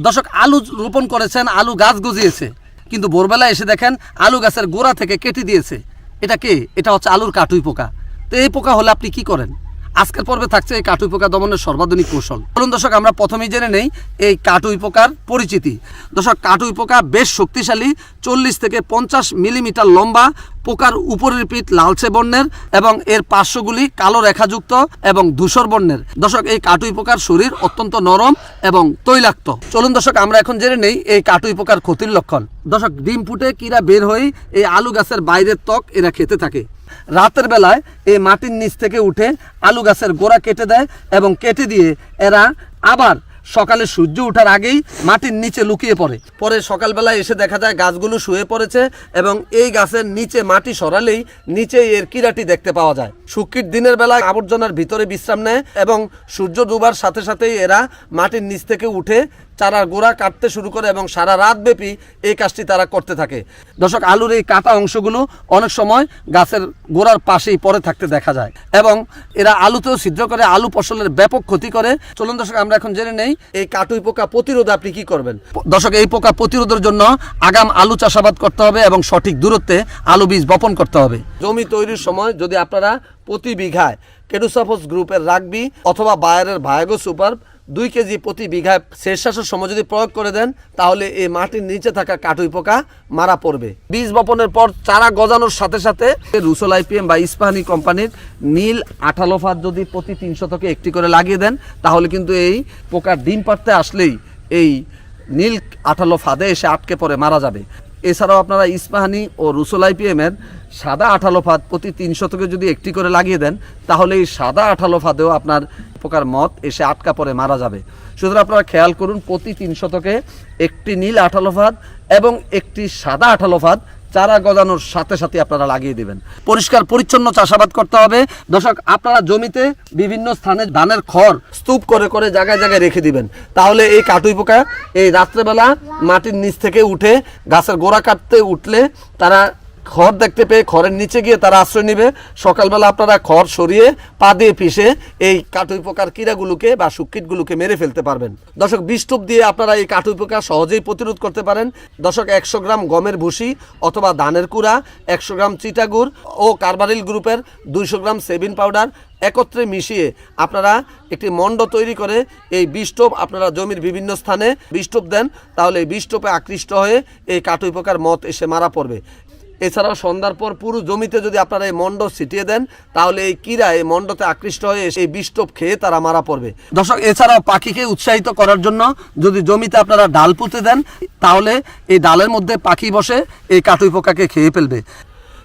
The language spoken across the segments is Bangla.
দর্শক, আলু রোপণ করেছেন, আলু গাছ গজিয়েছে। কিন্তু ভোরবেলা এসে দেখেন, আলু গাছের গোড়া থেকে কেটে দিয়েছে। এটা কে? এটা হচ্ছে আলুর কাটুই পোকা। তো এই পোকা হলে আপনি কি করেন? আজকের পর্বে থাকছে এই কাটুই পোকা দমনের সর্বাধুনিক কৌশল। বলুন দর্শক, আমরা প্রথমেই জেনে নেই এই কাটুই পোকার পরিচিতি। দর্শক, কাটুই পোকা বেশ শক্তিশালী, চল্লিশ থেকে পঞ্চাশ মিলিমিটার লম্বা, পোকার উপরের পিঠ লালচে বর্ণের এবং এর পার্শ্বগুলি কালো রেখাযুক্ত এবং ধূসর বর্ণের। দর্শক, এই কাটুই পোকার শরীর অত্যন্ত নরম এবং তৈলাক্ত। চলুন দর্শক, আমরা এখন জেনে নেই এই কাটুই পোকার ক্ষতির লক্ষণ। দর্শক, ডিম ফুটে কিরা বের হয়ে এই আলু গাছের বাইরের ত্বক এরা খেতে থাকে। রাতের বেলায় এই মাটির নিচ থেকে উঠে আলু গাছের গোড়া কেটে দেয় এবং কেটে দিয়ে এরা আবার সকালে সূর্য ওঠার আগেই মাটির নিচে লুকিয়ে পড়ে। পরে সকালবেলায় এসে দেখা যায় গাছগুলো শুয়ে পড়েছে এবং এই গাছের নিচে মাটি সরালেই নিচে এর কিরাটি দেখতে পাওয়া যায়। শুকির দিনের বেলায় আবর্জনার ভিতরে বিশ্রাম নেয় এবং সূর্য ডুবার সাথে সাথেই এরা মাটির নিচ থেকে উঠে চারার গোড়া কাটতে শুরু করে এবং সারা রাত ব্যাপী এই কাজটি তারা করতে থাকে। দর্শক, আলুর এই কাটা অংশগুলো অনেক সময় গাছের গোড়ার পাশেই পরে থাকতে দেখা যায় এবং এরা আলুতেও ছিদ্র করে, আলু ফসলের ব্যাপক ক্ষতি করে। চলুন দর্শক, আমরা এখন জেনে নেই এই কাটুই পোকা প্রতিরোধ আপনি কি করবেন? দর্শক, এই পোকা প্রতিরোধের জন্য আগাম আলু চাষাবাদ করতে হবে এবং সঠিক দূরত্বে আলু বীজ বপন করতে হবে। জমি তৈরির সময় যদি আপনারা প্রতি বিঘায় কেডুসাফোস গ্রুপের রাগবি অথবা বায়ারের ভায়াগো সুপার দুই কেজি প্রতি বিঘায় শেষশ্বাসের সময় যদি প্রয়োগ করে দেন, তাহলে এই মাটির নিচে থাকা কাটুই পোকা মারা পড়বে। বীজ বপনের পর চারা গজানোর সাথে সাথে রুসোল আইপিএম বা ইস্পাহানি কোম্পানির নীল আঠালো ফাত যদি প্রতি তিন শতকে একটি করে লাগিয়ে দেন, তাহলে কিন্তু এই পোকার ডিম পাড়তে আসলেই এই নীল আঠালো ফাঁদে এসে আটকে পড়ে, মারা যাবে। এছাড়াও আপনারা ইস্পাহানি ও রুসোল আইপিএমের সাদা আঠালো ফাঁদ প্রতি তিন শতকে যদি একটি করে লাগিয়ে দেন, তাহলে এই সাদা আঠালো ফাঁদেও আপনার প্রকার মত এসে আটকা পড়ে, মারা যাবে। সুতরাং আপনারা খেয়াল করুন, প্রতি তিন শতকে একটি নীল আঠালো ফাঁদ এবং একটি সাদা আঠালো ফাঁদ চারা গজানোর সাথে সাথে আপনারা লাগিয়ে দেবেন। পরিষ্কার, পরিচ্ছন্ন চাষাবাদ করতে হবে। দর্শক, আপনারা জমিতে বিভিন্ন স্থানে ধানের খড় স্তূপ করে করে জায়গায় জায়গায় রেখে দিবেন। তাহলে এই কাটুই পোকা এই রাত্রেবেলা মাটির নিচ থেকে উঠে গাছের গোড়া কাটতে উঠলে তারা খড় দেখতে পেয়ে খড়ের নিচে গিয়ে তারা আশ্রয় নেবে। সকালবেলা আপনারা খড় সরিয়ে পা দিয়ে পিষে এই কাটুই পোকার কিরাগুলোকে বা সুকিটগুলোকে মেরে ফেলতে পারবেন। দর্শক বিষ্টুপ দিয়ে আপনারা এই কাটুই পোকা সহজেই প্রতিরোধ করতে পারেন। দর্শক, একশো গ্রাম গমের ভুসি অথবা ধানের কুড়া, একশো গ্রাম চিটাগুড় ও কার্বারিল গ্রুপের দুইশো গ্রাম সেভিন পাউডার একত্রে মিশিয়ে আপনারা একটি মণ্ড তৈরি করে এই বিষ্টপ আপনারা জমির বিভিন্ন স্থানে বিষ্টপ দেন। তাহলে এই বিষ্টপে আকৃষ্ট হয়ে এই কাটুই পোকার মত এসে মারা পড়বে। এছাড়াও সন্ধ্যার পর পুরো জমিতে যদি আপনারা এই মণ্ড ছিটিয়ে দেন, তাহলে এই কীরা এই মণ্ডতে আকৃষ্ট হয়ে এসে এই বিষ্টপ খেয়ে তারা মারা পড়বে। দর্শক, এছাড়াও পাখিকে উৎসাহিত করার জন্য যদি জমিতে আপনারা ডাল পুঁতে দেন, তাহলে এই ডালের মধ্যে পাখি বসে এই কাটুই পোকাকে খেয়ে ফেলবে।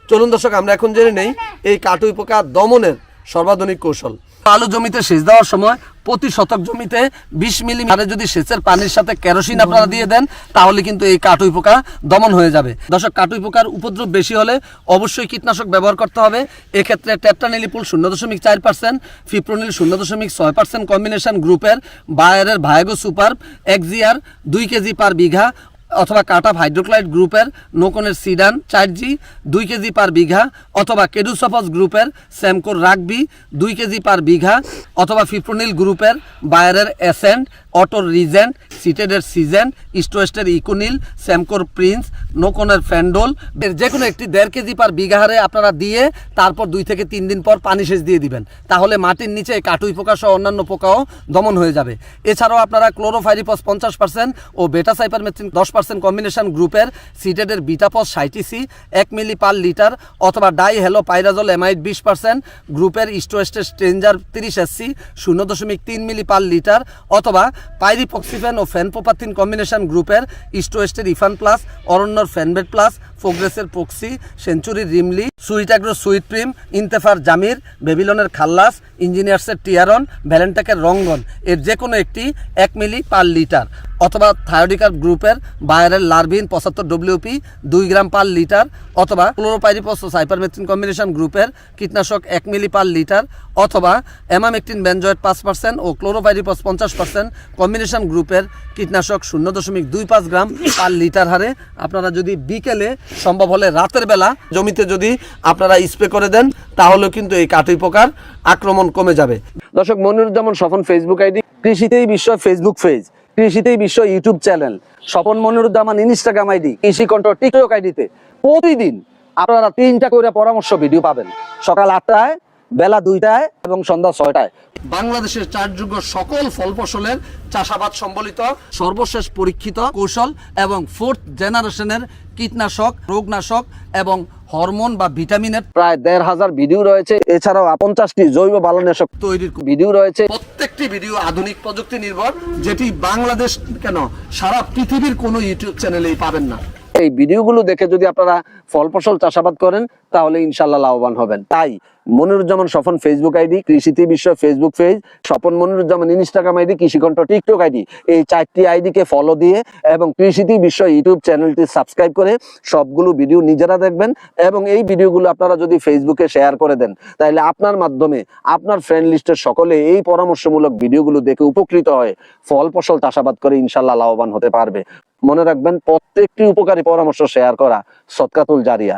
চলুন দর্শক, আমরা এখন জেনে নেই, এই কাটুই পোকা দমনের সর্বাধুনিক কৌশল। আলু জমিতে সেচ দেওয়ার সময় প্রতি শতক জমিতে বিশ মিলি যদি সেচের পানির সাথে কেরোসিন আপনারা দিয়ে দেন, তাহলে কিন্তু এই কাটুই পোকা দমন হয়ে যাবে। দর্শক, কাটুই পোকার উপদ্রব বেশি হলে অবশ্যই কীটনাশক ব্যবহার করতে হবে। এক্ষেত্রে টেট্রানিলিপুল শূন্য দশমিক চার পার্সেন্ট, ফিপ্রোনিল শূন্য দশমিক ছয় পার্সেন্ট কম্বিনেশন গ্রুপের বায়ারের ভায়াগো সুপার এক্সিয়ার দুই কেজি পার বিঘা অথবা কাটাপ হাইড্রোক্লাইড গ্রুপের নোকনের সিডান চার জি, দুই কেজি পার বিঘা, অথবা কেডুসফস গ্রুপের স্যামকোর রাগবি, দুই কেজি পার বিঘা, অথবা ফিপ্রোনিল গ্রুপের বায়ারের অ্যাসেন্ট অটোর রিজেন্ট, সিটেডের সিজেন্ট ইস্টোয়েস্টের ইকোনিল, স্যামকোর প্রিন্স, নোকনের ফ্যান্ডোল যে কোনো একটি দেড় কেজি পার বিঘা হারে আপনারা দিয়ে তারপর দুই থেকে তিন দিন পর পানি সেচ দিয়ে দিবেন। তাহলে মাটির নিচে কাটুই পোকা সহ অন্যান্য পোকাও দমন হয়ে যাবে। এছাড়াও আপনারা ক্লোরোফাইরিপস পঞ্চাশ পার্সেন্ট ও বেটা সাইপারমেথ্রিন দশ পার্সেন্ট কম্বিনেশন গ্রুপের সিটেডের বিটাপস সাইটিসি, এক মিলি পার লিটার অথবা ডাই হ্যালো পাইরাজল এমাইড বিশ পার্সেন্ট, গ্রুপের ইস্টোয়েস্টের স্ট্রেঞ্জার তিরিশ এসসি, শূন্য দশমিক তিন মিলি পার লিটার অথবা পাইরিপক্সিফেন ও ফ্যানপোপাথিন কম্বিনেশন গ্রুপের ইস্টোয়েস্টের ইফান প্লাস অরণ্যর ফ্যানবেড প্লাস ফোগ্রেসের পক্সি সেঞ্চুরি রিমলি সুইট সুইটাগ্রো সুইট প্রিম ইন্তেফার জামির বেবিলনের খাল্লাস ইঞ্জিনিয়ার্সের টিয়ারন ভ্যালেন্টাকের রঙ্গন এর যে কোনো একটি এক মিলি পার লিটার অথবা থায়োডিকার গ্রুপের বায়ারের লার্ভিন পঁচাত্তর ডব্লিউপি দুই গ্রাম পার লিটার, অথবা ক্লোরোপাইরিপস ও সাইপারমেথ্রিন কম্বিনেশন গ্রুপের কীটনাশক এক মিলি পার লিটার, অথবা অ্যামামেকটিন বেনজয়েড পাঁচ পার্সেন্ট ও ক্লোরোপাইরিপস পঞ্চাশ পার্সেন্ট কম্বিনেশন গ্রুপের কীটনাশক শূন্য দশমিক দুই পাঁচ গ্রাম পার লিটার হারে। আপনারা যদি বিকেলে সম্ভব হলে রাতের বেলা জমিতে যদি আপনারা স্প্রে করে দেন, তাহলেও কিন্তু এই কাটুই পোকার আক্রমণ কমে যাবে। দর্শক, মনিরুজ্জামান স্বপন ফেসবুক আইডি কৃষিতেই বিশ্ব ফেসবুক পেজ কৃষিতেই বিশ্ব YouTube channel. Swapan Moniruzzaman Instagram ID Krishi Kontho TikTok আইডিতে প্রতিদিন আপনারা তিনটা করে পরামর্শ ভিডিও পাবেন। সকাল আটটায়, বেলা দুইটায় এবং সন্ধ্যা ছয়টায়। বাংলাদেশের চারযোগ্য সকল ফল ফসলের চাষাবাদ সম্বলিত সর্বশেষ পরীক্ষিত কৌশল এবং ফোর্থ জেনারেশনের কীটনাশক, রোগনাশক এবং হরমোন বা ভিটামিনের প্রায় দেড় হাজার ভিডিও রয়েছে। এছাড়াও পঞ্চাশটি জৈব বালনাশক তৈরির ভিডিও রয়েছে। প্রত্যেকটি ভিডিও আধুনিক প্রযুক্তি নির্ভর যেটি বাংলাদেশ কেন সারা পৃথিবীর কোনো ইউটিউব চ্যানেলেই পাবেন না। এই ভিডিওগুলো দেখে যদি আপনারা ফল ফসল চাষাবাদ করেন তাহলে ইনশাল্লাহ লাভবান হবেন। তাই মনিরুজ্জামান স্বপন ফেসবুক আইডি কৃষিতে বিশ্ব Facebook page Swapan Moniruzzaman Instagram ID, Krishikontho TikTok ID. এই চারটি আইডিকে ফলো দিয়ে এবং কৃষিতে বিশ্ব ইউটিউব চ্যানেলটি সাবস্ক্রাইব করে সবগুলো ভিডিও নিজেরা দেখবেন এবং এই ভিডিওগুলো আপনারা যদি ফেসবুকে শেয়ার করে দেন, তাহলে আপনার মাধ্যমে আপনার ফ্রেন্ড লিস্টের সকলে এই পরামর্শমূলক ভিডিওগুলো দেখে উপকৃত হয়। ফল ফসল চাষাবাদ করে ইনশাল্লাহ লাভবান হতে পারবে। মনে রাখবেন, প্রত্যেকটি উপকারী পরামর্শ শেয়ার করা সৎকাতুল জারিয়া।